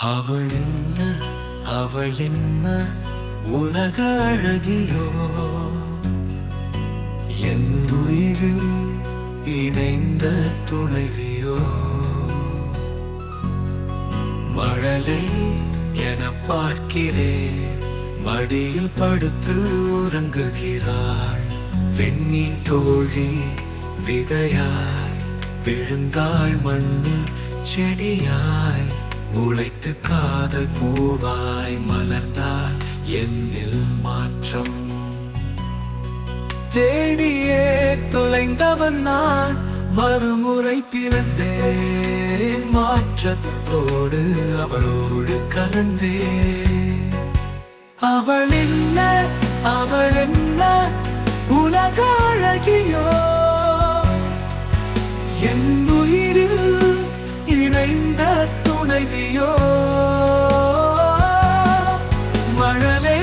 அவள் என்ன அவள் என்ன உலக அழகியோ? என் உயிரில் இணைந்த துணைவியோ? மழலை என பார்க்கிறேன் மடியில் படுத்து உறங்குகிறாள். வெண்ணி தோழி விதையாய் விழுந்தாள் மண்ணில் செடியாய். முளைத்து காதல் பூவாய் மலர்ந்தார் என்னில் மாற்றம். தேடியே தொலைந்தவன் நான் மறுமுறை பிறந்தேன். மாற்றத்தோடு அவளோடு கலந்தே அவள் என்ன அவள் என்ன உலக அழகியோ என் உயிரில் இணைந்த துணைவியோ மழலை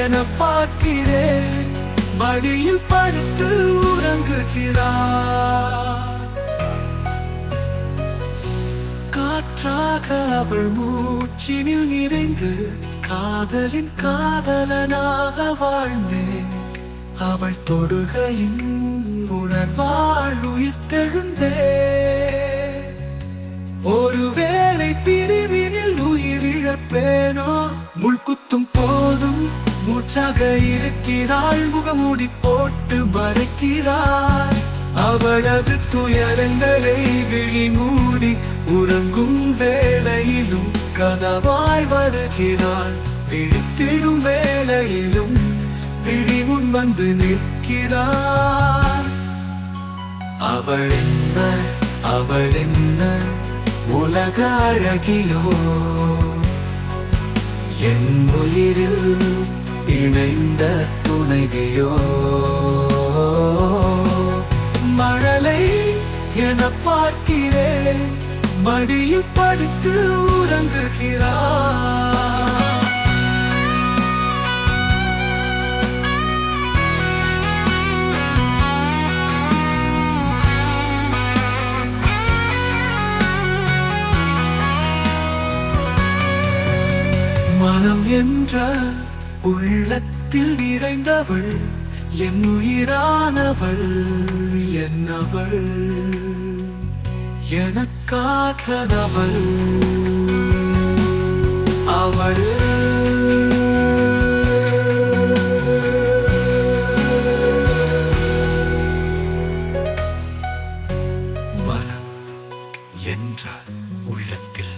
என பார்க்கிறேன் மடியில் படுத்து உறங்குகிறார். காற்றாக அவள் மூச்சினில் நிறைந்து காதலின் காதலனாக வாழ்ந்தேன். அவள் தொடுகையின் உணர்வாள் உயிர்த்தெழுந்தே உயிரிழப்பேனோ முள்குத்தும் போதும். மூச்சாக இருக்கிறாள். முகமூடி போட்டு மறைக்கிறாள். அவளது துயரங்களை விழி மூடி உறங்கும் வேளையிலும் கதவாய் வருகிறாள். விழித்திடும் வேளையிலும் விழி முன் வந்து நிற்கிறாள். அவள் என்ன அவள் என்ன உலக அழகியோ? என் உயிரில் இணைந்த துணைவியோ? மழலை என பார்க்கிறேன் மடியில் படுத்து உறங்குகிறார் மனம் என்ற உள்ளத்தில் நிறைந்தவள் என் உயிரானவள் என்னவள்? எனக்காகவள் அவள். மனம் என்ற உள்ளத்தில்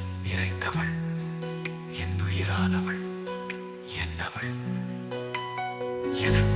என் உயிரானவள் என்னவள்? எனக்கு